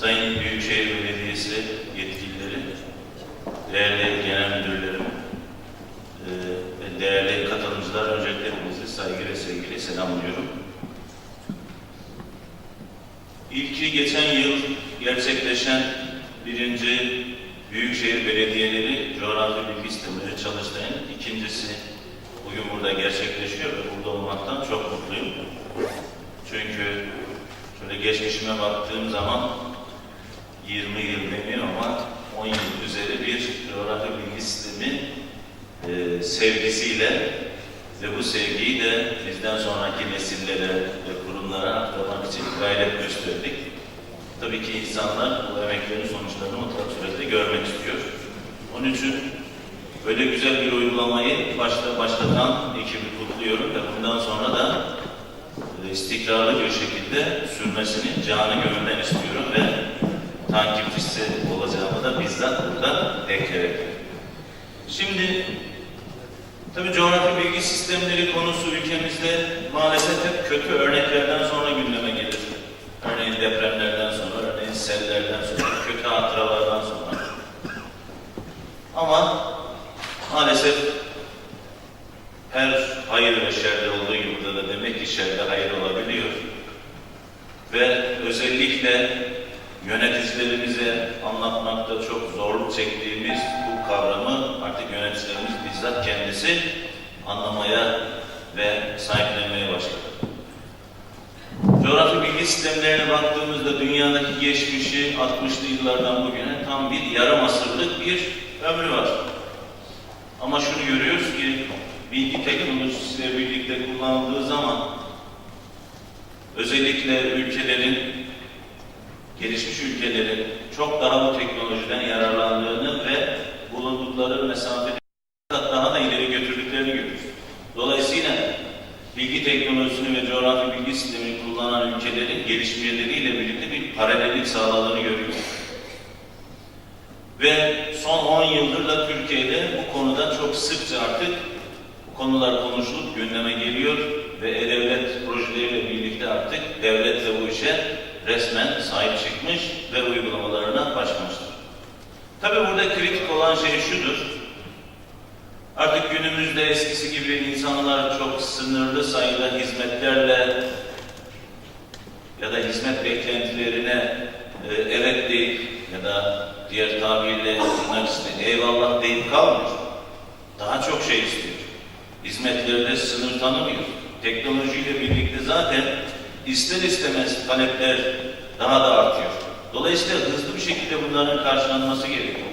Sayın Büyükşehir Belediyesi yetkilileri, değerli genel müdürlerim, e, değerli katılımcılar, öncelikle hepinizi saygı ve sevgiyle selamlıyorum. İlki geçen yıl gerçekleşen birinci Büyükşehir Belediyeleri Coğrafi Bilgi Sistemleri Çalıştay'ın ikincisi bugün burada gerçekleşiyor ve burada olmaktan çok mutluyum. Çünkü şöyle geçmişime baktığım zaman 20 yıl demiyor ama 10 yıl üzeri bir coğrafi bilgi sistemi e, sevgisiyle ve bu sevgiyi de bizden sonraki nesillere ve kurumlara aktarmak için gayret gösterdik. Tabii ki insanlar bu emeklerin sonuçlarını mutlak surette görmek istiyor. Onun için böyle güzel bir uygulamayı başta başlatan ekibi kutluyorum ve bundan sonra da e, istikrarlı bir şekilde sürmesini canı gönülden istiyorum ve takipçisi olacağımı da bizzat burada ekleyerek. Şimdi tabii coğrafi bilgi sistemleri konusu ülkemizde maalesef hep kötü örneklerden sonra gündeme gelir. Örneğin depremlerden sonra, örneğin sellerden sonra, kötü hatıralardan sonra. Ama maalesef her hayır ve şerde olduğu gibi da demek ki şerde hayır olabiliyor. Ve özellikle yöneticilerimize anlatmakta çok zorluk çektiğimiz bu kavramı artık yöneticilerimiz bizzat kendisi anlamaya ve sahiplenmeye başladı. Coğrafi bilgi sistemlerine baktığımızda dünyadaki geçmişi 60'lı yıllardan bugüne tam bir yarım asırlık bir ömrü var. Ama şunu görüyoruz ki bilgi teknolojisiyle birlikte kullanıldığı zaman özellikle ülkelerin, gelişmiş ülkelerin çok daha bu teknolojiden yararlandığını ve bulundukları mesafede daha da ileri götürdüklerini görüyoruz. Dolayısıyla bilgi teknolojisini ve coğrafi bilgi sistemini kullanan ülkelerin gelişmeleriyle birlikte bir paralellik sağladığını görüyoruz. Ve son 10 yıldır da Türkiye'de bu konuda çok sıkça artık bu konular konuşulup gündeme geliyor ve E-Devlet projeleriyle birlikte artık devlet de bu işe resmen sahip çıkmış ve uygulamalarına başlamıştır. Tabii burada kritik olan şey şudur. Artık günümüzde eskisi gibi insanlar çok sınırlı sayıda hizmetlerle ya da hizmet beklentilerine e, evet deyip ya da diğer tabirle tırnak içinde eyvallah deyip kalmıyor. Daha çok şey istiyor. Hizmetlerde sınır tanımıyor. Teknolojiyle birlikte zaten ister istemez talepler daha da artıyor. Dolayısıyla hızlı bir şekilde bunların karşılanması gerekiyor.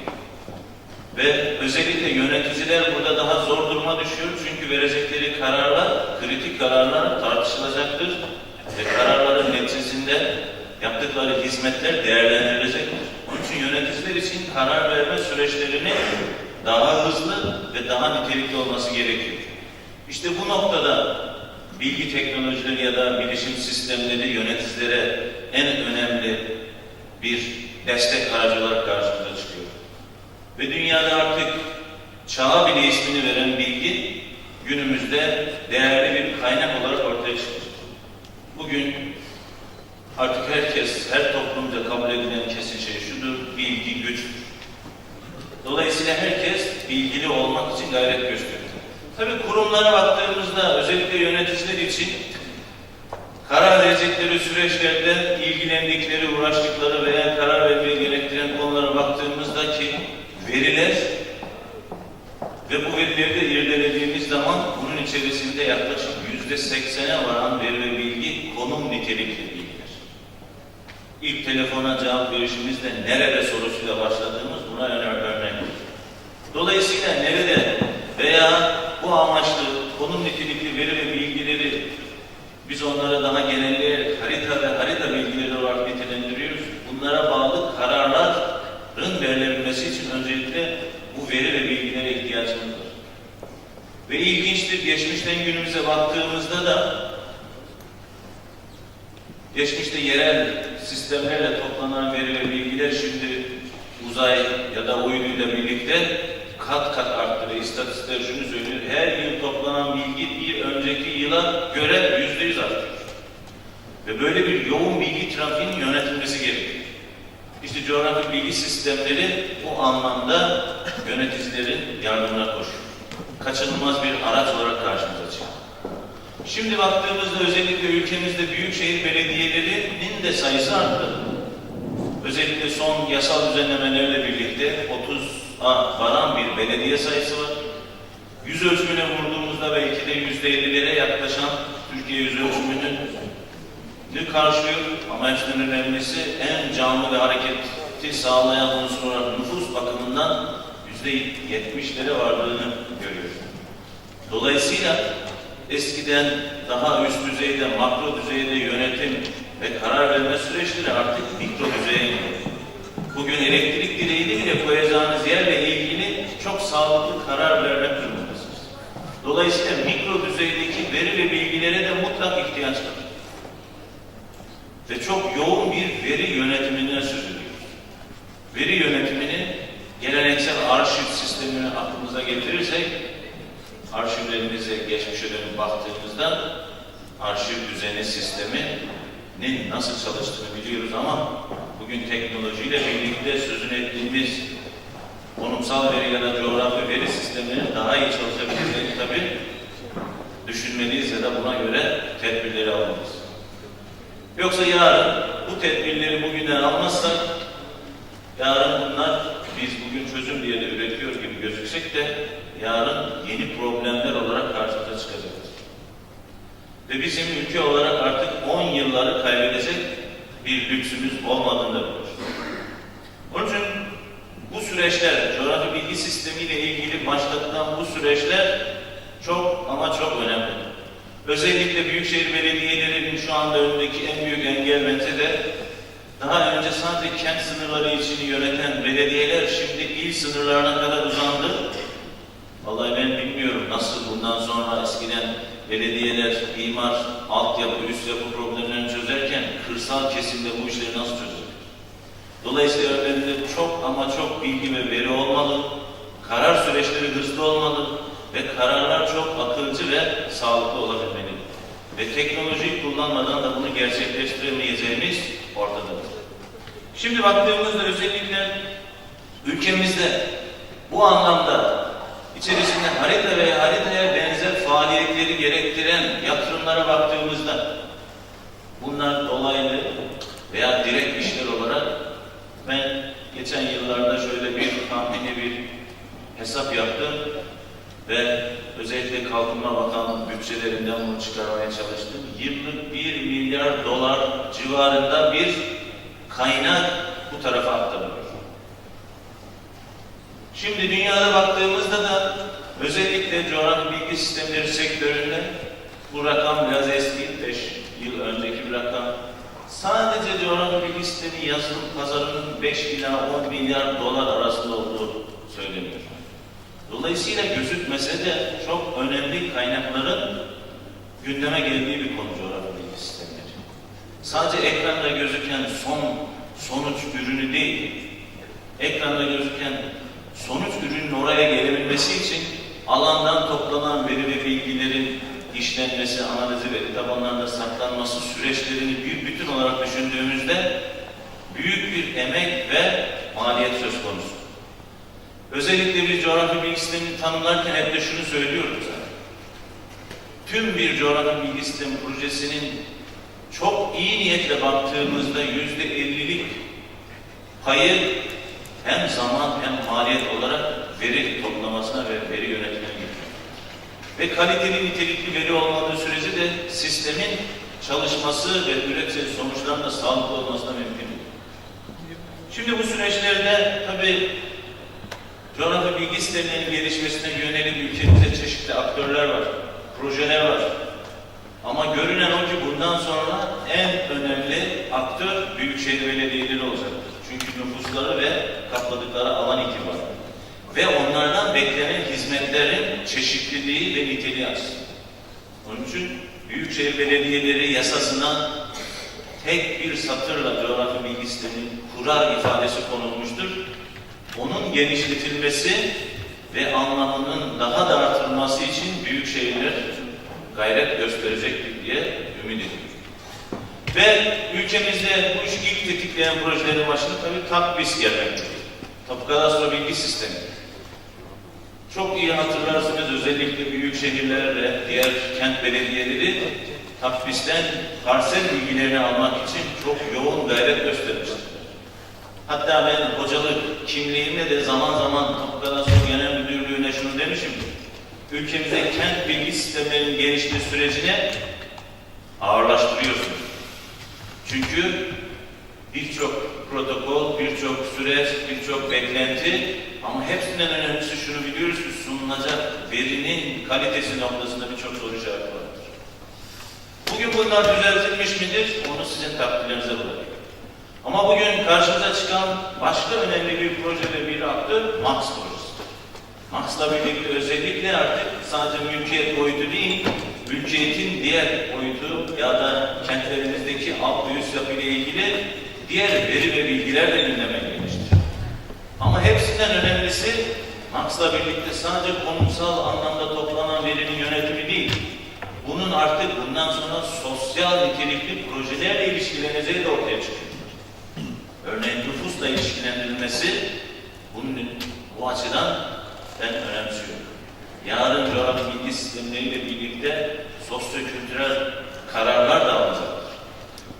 Ve özellikle yöneticiler burada daha zor duruma düşüyor çünkü verecekleri kararlar, kritik kararlar tartışılacaktır ve kararların neticesinde yaptıkları hizmetler değerlendirilecektir. Onun için yöneticiler için karar verme süreçlerini daha hızlı ve daha nitelikli olması gerekiyor. İşte bu noktada bilgi teknolojileri ya da bilişim sistemleri yöneticilere en önemli bir destek aracı olarak karşımıza çıkıyor. Ve dünyada artık çağa bile ismini veren bilgi günümüzde değerli bir kaynak olarak ortaya çıkıyor. Bugün artık herkes, her toplumda kabul edilen kesin şey şudur, bilgi güçtür. Dolayısıyla herkes bilgili olmak için gayret gösteriyor. Tabii kurumlara baktığımızda özellikle yöneticiler için karar verecekleri süreçlerde ilgilendikleri, uğraştıkları veya karar vermeyi gerektiren konulara baktığımızda ki veriler ve bu verileri de irdelediğimiz zaman bunun içerisinde yaklaşık yüzde seksene varan veri ve bilgi konum nitelikli bilgiler. İlk telefona cevap verişimizde nerede sorusuyla başladığımız buna örnek. Dolayısıyla nerede bu amaçlı konum nitelikli veri ve bilgileri biz onlara daha genelleyerek harita ve harita bilgileri olarak nitelendiriyoruz. Bunlara bağlı kararların verilebilmesi için öncelikle bu veri ve bilgilere ihtiyacımız var. Ve ilginçtir, geçmişten günümüze baktığımızda da geçmişte yerel sistemlerle toplanan veri ve bilgiler şimdi uzay ya da uyduyla birlikte kat kat arttı ve şunu söylüyor. Her yıl toplanan bilgi bir önceki yıla göre yüzde yüz artıyor. Ve böyle bir yoğun bilgi trafiğinin yönetilmesi gerekiyor. İşte coğrafi bilgi sistemleri bu anlamda yöneticilerin yardımına koşuyor. Kaçınılmaz bir araç olarak karşımıza çıkıyor. Şimdi baktığımızda özellikle ülkemizde büyükşehir belediyelerinin de sayısı arttı. Özellikle son yasal düzenlemelerle birlikte 30'a varan bir belediye sayısı var. Yüz ölçümüne vurduğumuzda belki de yüzde 50'lere yaklaşan Türkiye yüz ölçümünün ne karşılıyor ama hepsinden önemlisi en canlı ve hareketi sağlayan unsur nüfus bakımından yüzde yetmişlere vardığını görüyoruz. Dolayısıyla eskiden daha üst düzeyde, makro düzeyde yönetim ve karar verme süreçleri artık mikro düzeye iniyor. Bugün elektrik direğini bile koyacağınız yerle ilgili çok sağlıklı karar vermek durumundasınız. Dolayısıyla mikro düzeydeki veri ve bilgilere de mutlak ihtiyaç var. Ve çok yoğun bir veri yönetiminden söz ediyoruz. Veri yönetimini geleneksel arşiv sistemini aklımıza getirirsek, arşivlerimize geçmişe dönüp baktığımızda arşiv düzeni sisteminin nasıl çalıştığını biliyoruz ama bugün teknolojiyle birlikte sözünü ettiğimiz konumsal veri ya da coğrafi veri sisteminin daha iyi çalışabileceğini tabii düşünmeliyiz ya da buna göre tedbirleri almalıyız. Yoksa yarın bu tedbirleri bugünden almazsak yarın bunlar biz bugün çözüm diye de üretiyor gibi gözüksek de yarın yeni problemler olarak karşımıza çıkacaktır. Ve bizim ülke olarak artık 10 yılları kaybedecek bir lüksümüz olmadığını da biliyoruz. Onun için bu süreçler, coğrafi bilgi sistemiyle ilgili başlatılan bu süreçler çok ama çok önemli. Özellikle büyükşehir belediyelerinin şu anda önündeki en büyük engel bence de daha önce sadece kent sınırları için yöneten belediyeler şimdi il sınırlarına kadar uzandı. Vallahi ben bilmiyorum nasıl bundan sonra eskiden belediyeler imar, altyapı, üst yapı problemlerini çözerken kırsal kesimde bu işleri nasıl çözecek? Dolayısıyla önlerinde çok ama çok bilgi ve veri olmalı, karar süreçleri hızlı olmalı ve kararlar çok akılcı ve sağlıklı olabilmeli. Ve teknolojiyi kullanmadan da bunu gerçekleştiremeyeceğimiz ortadadır. Şimdi baktığımızda özellikle ülkemizde bu anlamda içerisinde harita ve haritaya benzer faaliyetleri gerektiren yatırımlara baktığımızda bunlar dolaylı veya direkt işler olarak ben geçen yıllarda şöyle bir tahmini bir hesap yaptım ve özellikle Kalkınma Bakanlığı bütçelerinden bunu çıkarmaya çalıştım. Yıllık 1 milyar dolar civarında bir kaynak bu tarafa aktarılıyor. Şimdi dünyada baktığımızda da özellikle coğrafi bilgi sistemleri sektöründe bu rakam biraz eski, 5 yıl önceki bir rakam. Sadece coğrafi bilgi sistemi yazılım pazarının 5 ila 10 milyar dolar arasında olduğu söyleniyor. Dolayısıyla gözükmese de çok önemli kaynakların gündeme geldiği bir konu coğrafi bilgi sistemleri. Sadece ekranda gözüken son sonuç ürünü değil, ekranda gözüken sonuç ürünün oraya gelebilmesi için alandan toplanan veri ve bilgilerin işlenmesi, analizi, veri tabanlarında saklanması süreçlerini büyük bütün olarak düşündüğümüzde büyük bir emek ve maliyet söz konusu. Özellikle biz coğrafi bilgi sistemini tanımlarken hep de şunu söylüyoruz. Tüm bir coğrafi bilgi sistemi projesinin çok iyi niyetle baktığımızda yüzde ellilik payı hem zaman hem maliyet olarak veri toplamasına ve veri yönetimine gidiyor. Ve kaliteli nitelikli veri olmadığı sürece de sistemin çalışması ve üretici sonuçların da sağlıklı olmasına mümkün değil. Şimdi bu süreçlerde tabii coğrafi bilgi sistemlerinin gelişmesine yönelik ülkemizde çeşitli aktörler var, projeler var. Ama görünen o ki bundan sonra en önemli aktör büyükşehir belediyeleri olacaktır. Çünkü nüfusları ve kapladıkları alan itibarı. Ve onlardan beklenen hizmetlerin çeşitliliği ve niteliği açısından. Onun için büyükşehir belediyeleri yasasına tek bir satırla coğrafi bilgi sistemini kurar ifadesi konulmuştur. Onun genişletilmesi ve anlamının daha da artırılması için büyük şehirler gayret gösterecektir diye ümit ediyorum. Ve ülkemizde bu işi ilk tetikleyen projelerin başında tabii TAPBIS gelmektedir. Tapu Kadastro Bilgi Sistemi. Çok iyi hatırlarsınız özellikle büyük şehirler ve diğer kent belediyeleri TAPBIS'ten parsel bilgilerini almak için çok yoğun gayret göstermiştir. Hatta ben hocalık kimliğimle de zaman zaman Kadastro Genel Müdürlüğü'ne şunu demişim. Ülkemize kent bilgi sistemlerinin gelişme sürecine ağırlaştırıyorsunuz. Çünkü birçok protokol, birçok süreç, birçok beklenti ama hepsinden önemlisi şunu biliyoruz ki sunulacak verinin kalitesi noktasında birçok soru işareti vardır. Bugün bunlar düzeltilmiş midir? Onu sizin takdirlerinize bırakıyorum. Ama bugün karşımıza çıkan başka önemli bir proje ve bir aktör MAX projesi. MAX'la birlikte özellikle artık sadece mülkiyet boyutu değil, mülkiyetin diğer boyutu ya da kentlerimizdeki alt ve üst yapı ile ilgili diğer veri ve bilgiler de gündeme gelmiştir. Ama hepsinden önemlisi MAX'la birlikte sadece konumsal anlamda toplanan verinin yönetimi değil, bunun artık bundan sonra sosyal nitelikli projelerle ilişkileneceği de ortaya çıkıyor. Örneğin nüfusla ilişkilendirilmesi bunun bu açıdan ben önemsiyorum. Yarın coğrafi bilgi sistemleriyle birlikte sosyo-kültürel kararlar da alacaktır.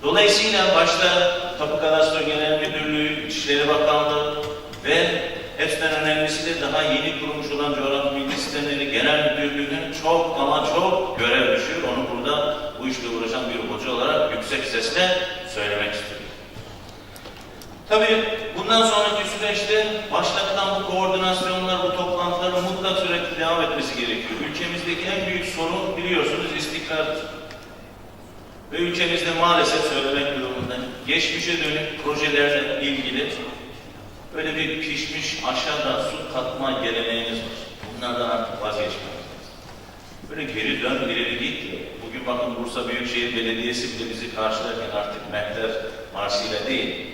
Dolayısıyla başta Tapu Kadastro Genel Müdürlüğü, İçişleri Bakanlığı ve hepsinden önemlisi de daha yeni kurulmuş olan Coğrafi Bilgi Sistemleri Genel Müdürlüğü'nün çok ama çok görev düşüyor. Onu burada bu işle uğraşan bir hoca olarak yüksek sesle söylemek istiyorum. Tabii bundan sonraki süreçte başlatılan bu koordinasyonlar, bu toplantıların mutlak sürekli devam etmesi gerekiyor. Ülkemizdeki en büyük sorun biliyorsunuz istikrardır. Ve ülkemizde maalesef söylemek durumundayım. Geçmişe dönük projelerle ilgili böyle bir pişmiş aşağıda su katma geleneğimiz var. Bunlardan artık vazgeçmemiz lazım. Böyle geri dön, ileri git. Bugün bakın Bursa Büyükşehir Belediyesi bile bizi karşılarken artık mehter marşıyla değil,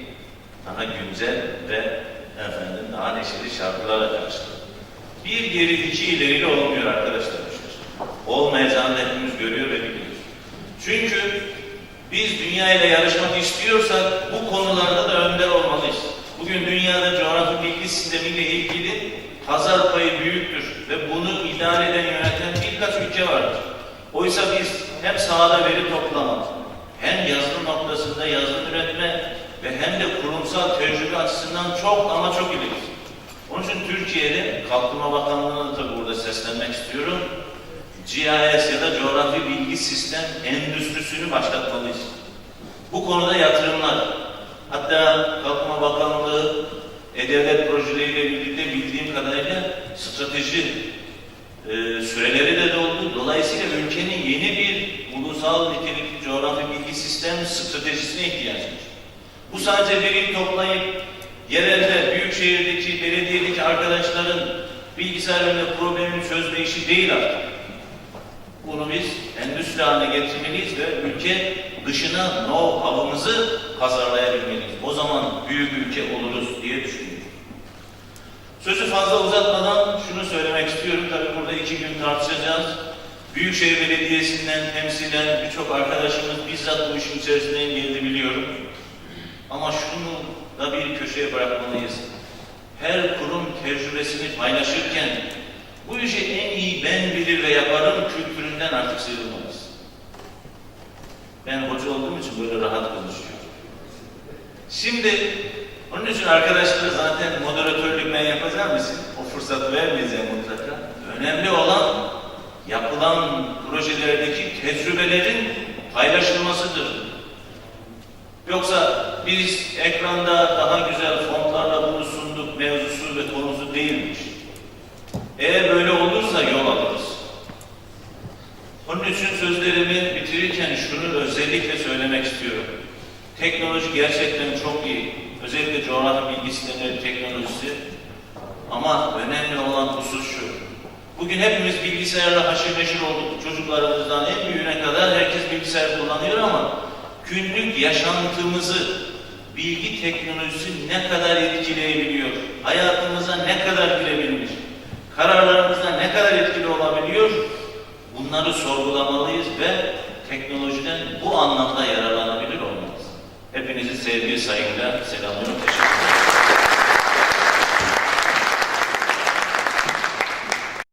daha güncel ve efendim daha neşeli şarkılarla karşılıyor. Bir geri iki ileriyle olmuyor arkadaşlar. işler. Olmayacağını hepimiz görüyor ve biliyoruz. Çünkü biz dünya ile yarışmak istiyorsak bu konularda da önder olmalıyız. Bugün dünyada coğrafi bilgi sistemiyle ilgili pazar payı büyüktür ve bunu idare eden yöneten birkaç ülke vardır. Oysa biz hem sahada veri toplama, hem yazılım noktasında yazılım üretme ve hem de kurumsal tecrübe açısından çok ama çok ileriyiz. Onun için Türkiye'de Kalkınma Bakanlığı'na tabii burada seslenmek istiyorum. GIS ya da coğrafi bilgi sistem endüstrisini başlatmalıyız. Bu konuda yatırımlar, hatta Kalkınma Bakanlığı E-Devlet projeleriyle birlikte bildiğim kadarıyla strateji e, süreleri de doldu. Dolayısıyla ülkenin yeni bir ulusal nitelikli coğrafi bilgi sistem stratejisine ihtiyacı var. Bu sadece veri toplayıp yerelde, büyük şehirdeki, belediyedeki arkadaşların bilgisayar önünde problemini çözme işi değil artık. Bunu biz endüstri haline getirmeliyiz ve ülke dışına know-how'ımızı pazarlayabilmeliyiz. O zaman büyük ülke oluruz diye düşünüyorum. Sözü fazla uzatmadan şunu söylemek istiyorum. Tabii burada iki gün tartışacağız. Büyükşehir Belediyesi'nden temsilen birçok arkadaşımız bizzat bu işin içerisine geldi biliyorum. Ama şunu da bir köşeye bırakmalıyız. Her kurum tecrübesini paylaşırken bu işi en iyi ben bilir ve yaparım kültüründen artık sıyrılmalıyız. Ben hoca olduğum için böyle rahat konuşuyorum. Şimdi onun için arkadaşlar zaten moderatörlük ben yapacağım için o fırsatı vermeyeceğim mutlaka. Önemli olan yapılan projelerdeki tecrübelerin paylaşılmasıdır. Yoksa biz ekranda daha güzel fontlarla bunu sunduk mevzusu ve konusu değilmiş. Eğer böyle Onun için sözlerimi bitirirken şunu özellikle söylemek istiyorum. Teknoloji gerçekten çok iyi. Özellikle coğrafi bilgi sistemleri teknolojisi. Ama önemli olan husus şu. Bugün hepimiz bilgisayarla haşır neşir olduk. Çocuklarımızdan en büyüğüne kadar herkes bilgisayar kullanıyor ama günlük yaşantımızı bilgi teknolojisi ne kadar etkileyebiliyor? Hayatımıza ne kadar girebilmiş? Kararlarımızda ne kadar etkili olabiliyor? bunları sorgulamalıyız ve teknolojiden bu anlamda yararlanabilir olmalıyız. Hepinizi sevgi, saygıyla selamlıyorum. Teşekkür ederim.